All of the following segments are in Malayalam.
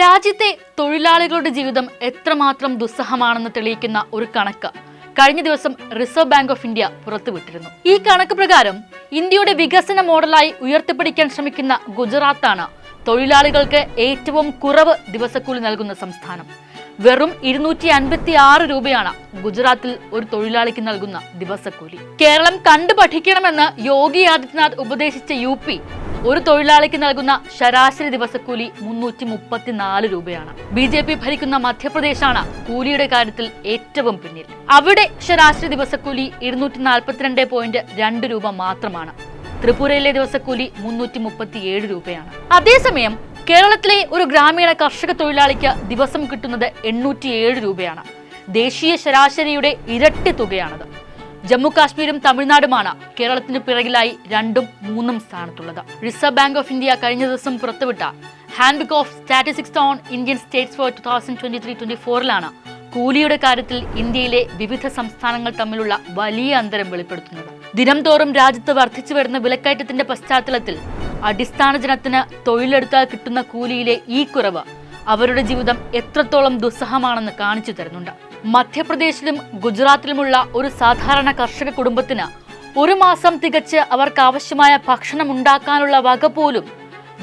രാജ്യത്തെ തൊഴിലാളികളുടെ ജീവിതം എത്രമാത്രം ദുസ്സഹമാണെന്ന് തെളിയിക്കുന്ന ഒരു കണക്ക് കഴിഞ്ഞ ദിവസം റിസർവ് ബാങ്ക് ഓഫ് ഇന്ത്യ പുറത്തുവിട്ടിരുന്നു. ഈ കണക്ക് പ്രകാരം ഇന്ത്യയുടെ വികസന മോഡലായി ഉയർത്തിപ്പിടിക്കാൻ ശ്രമിക്കുന്ന ഗുജറാത്താണ് തൊഴിലാളികൾക്ക് ഏറ്റവും കുറവ് ദിവസക്കൂലി നൽകുന്ന സംസ്ഥാനം. വെറും ഇരുന്നൂറ്റി അൻപത്തി ആറ് രൂപയാണ് ഗുജറാത്തിൽ ഒരു തൊഴിലാളിക്ക് നൽകുന്ന ദിവസക്കൂലി. കേരളം കണ്ടു പഠിക്കണമെന്ന് യോഗി ആദിത്യനാഥ് ഉപദേശിച്ച യു ഒരു തൊഴിലാളിക്ക് നൽകുന്ന ശരാശരി ദിവസക്കൂലി മുന്നൂറ്റി മുപ്പത്തിനാല് രൂപയാണ്. ബി ജെ പി ഭരിക്കുന്ന മധ്യപ്രദേശാണ് കൂലിയുടെ കാര്യത്തിൽ ഏറ്റവും പിന്നിൽ. അവിടെ ശരാശരി ദിവസക്കൂലി ഇരുന്നൂറ്റി നാൽപ്പത്തിരണ്ട് പോയിന്റ് രണ്ട് രൂപ മാത്രമാണ്. ത്രിപുരയിലെ ദിവസക്കൂലി മുന്നൂറ്റി മുപ്പത്തിയേഴ് രൂപയാണ്. അതേസമയം കേരളത്തിലെ ഒരു ഗ്രാമീണ കർഷക തൊഴിലാളിക്ക് ദിവസം കിട്ടുന്നത് എണ്ണൂറ്റിയേഴ് രൂപയാണ്. ദേശീയ ശരാശരിയുടെ ഇരട്ടി തുകയാണത്. ജമ്മു കാശ്മീരും തമിഴ്നാടുമാണ് കേരളത്തിന് പിറകിലായി രണ്ടും മൂന്നും സ്ഥാനത്തുള്ളത്. റിസർവ് ബാങ്ക് ഓഫ് ഇന്ത്യ കഴിഞ്ഞ ദിവസം പുറത്തുവിട്ട handbook of statistics on Indian states for two thousand twenty three twenty ഫോറിലാണ് കൂലിയുടെ കാര്യത്തിൽ ഇന്ത്യയിലെ വിവിധ സംസ്ഥാനങ്ങൾ തമ്മിലുള്ള വലിയ അന്തരം വെളിപ്പെടുത്തുന്നത്. ദിനംതോറും രാജ്യത്ത് വർദ്ധിച്ചു വരുന്ന വിലക്കയറ്റത്തിന്റെ പശ്ചാത്തലത്തിൽ അടിസ്ഥാന ജനത്തിന് തൊഴിലെടുത്താൽ കിട്ടുന്ന കൂലിയിലെ ഈ കുറവ് അവരുടെ ജീവിതം എത്രത്തോളം ദുസ്സഹമാണെന്ന് കാണിച്ചു തരുന്നുണ്ട്. മധ്യപ്രദേശിലും ഗുജറാത്തിലുമുള്ള ഒരു സാധാരണ കർഷക കുടുംബത്തിന് ഒരു മാസം തികച്ച് അവർക്ക് ആവശ്യമായ ഭക്ഷണം ഉണ്ടാക്കാനുള്ള വക പോലും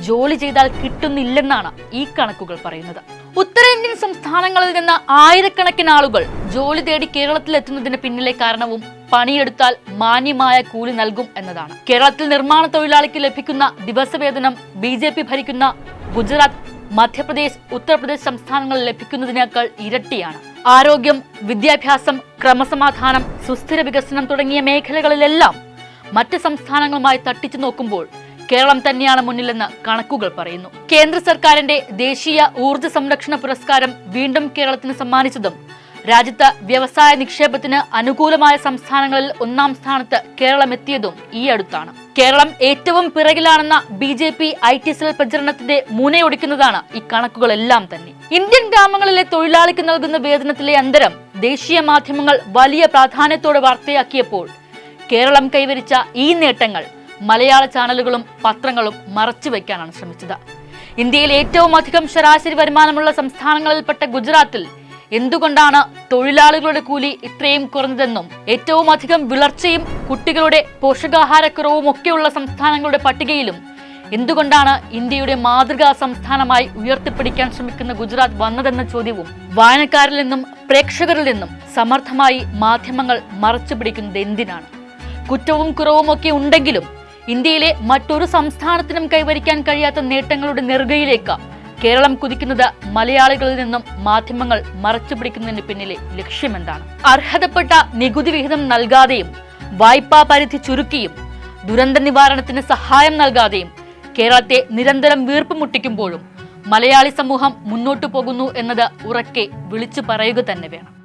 ജോലി ചെയ്താൽ കിട്ടുന്നില്ലെന്നാണ് ഈ കണക്കുകൾ പറയുന്നത്. ഉത്തരേന്ത്യൻ സംസ്ഥാനങ്ങളിൽ നിന്ന് ആയിരക്കണക്കിന് ആളുകൾ ജോലി തേടി കേരളത്തിൽ എത്തുന്നതിന് പിന്നിലെ കാരണവും പണിയെടുത്താൽ മാന്യമായ കൂലി നൽകും എന്നതാണ്. കേരളത്തിൽ നിർമ്മാണ തൊഴിലാളിക്ക് ലഭിക്കുന്ന ദിവസവേതനം ബി ജെ പി ഭരിക്കുന്ന ഗുജറാത്ത് മധ്യപ്രദേശ് ഉത്തർപ്രദേശ് സംസ്ഥാനങ്ങളിൽ ലഭിക്കുന്നതിനേക്കാൾ ഇരട്ടിയാണ്. ആരോഗ്യം വിദ്യാഭ്യാസം ക്രമസമാധാനം സുസ്ഥിര വികസനം തുടങ്ങിയ മേഖലകളിലെല്ലാം മറ്റ് സംസ്ഥാനങ്ങളുമായി തട്ടിച്ചു നോക്കുമ്പോൾ കേരളം തന്നെയാണ് മുന്നിലെന്ന് കണക്കുകൾ പറയുന്നു. കേന്ദ്ര സർക്കാരിന്റെ ദേശീയ ഊർജ സംരക്ഷണ പുരസ്കാരം വീണ്ടും കേരളത്തിന് സമ്മാനിച്ചതും രാജ്യത്ത് വ്യവസായ നിക്ഷേപത്തിന് അനുകൂലമായ സംസ്ഥാനങ്ങളിൽ ഒന്നാം സ്ഥാനത്ത് കേരളം എത്തിയതും ഈ അടുത്താണ്. കേരളം ഏറ്റവും പിറകിലാണെന്ന B J P I T cell പ്രചരണത്തിന്റെ മുനയൊടിക്കുന്നതാണ് ഈ കണക്കുകളെല്ലാം തന്നെ. ഇന്ത്യൻ ഗ്രാമങ്ങളിലെ തൊഴിലാളിക്ക് നൽകുന്ന വേതനത്തിലെ അന്തരം ദേശീയ മാധ്യമങ്ങൾ വലിയ പ്രാധാന്യത്തോടെ വാർത്തയാക്കിയപ്പോൾ കേരളം കൈവരിച്ച ഈ നേട്ടങ്ങൾ മലയാള ചാനലുകളും പത്രങ്ങളും മറച്ചുവെക്കാനാണ് ശ്രമിച്ചത്. ഇന്ത്യയിൽ ഏറ്റവും അധികം ശരാശരി വരുമാനമുള്ള സംസ്ഥാനങ്ങളിൽപ്പെട്ട ഗുജറാത്തിൽ എന്തുകൊണ്ടാണ് തൊഴിലാളികളുടെ കൂലി ഇത്രയും കുറഞ്ഞതെന്നും ഏറ്റവും അധികം വിളർച്ചയും കുട്ടികളുടെ പോഷകാഹാരക്കുറവും ഒക്കെയുള്ള സംസ്ഥാനങ്ങളുടെ പട്ടികയിലും എന്തുകൊണ്ടാണ് ഇന്ത്യയുടെ മാതൃകാ സംസ്ഥാനമായി ഉയർത്തിപ്പിടിക്കാൻ ശ്രമിക്കുന്ന ഗുജറാത്ത് വന്നതെന്ന ചോദ്യവും വായനക്കാരിൽ നിന്നും പ്രേക്ഷകരിൽ നിന്നും സമർത്ഥമായി മാധ്യമങ്ങൾ മറച്ചു പിടിക്കുന്നത് എന്തിനാണ്? കുറ്റവും കുറവും ഒക്കെ ഉണ്ടെങ്കിലും ഇന്ത്യയിലെ മറ്റൊരു സംസ്ഥാനത്തിനും കൈവരിക്കാൻ കഴിയാത്ത നേട്ടങ്ങളുടെ നെറുകയിലേക്ക് കേരളം കുതിക്കുന്നത് മലയാളികളിൽ നിന്നും മാധ്യമങ്ങൾ മറച്ചു പിടിക്കുന്നതിന് പിന്നിലെ ലക്ഷ്യമെന്താണ്? അർഹതപ്പെട്ട നികുതി വിഹിതം നൽകാതെയും വായ്പാ പരിധി ചുരുക്കിയും ദുരന്ത നിവാരണത്തിന് സഹായം നൽകാതെയും കേരളത്തെ നിരന്തരം വീർപ്പ് മുട്ടിക്കുമ്പോഴും മലയാളി സമൂഹം മുന്നോട്ടു പോകുന്നു എന്നത് ഉറക്കെ വിളിച്ചു പറയുക തന്നെ വേണം.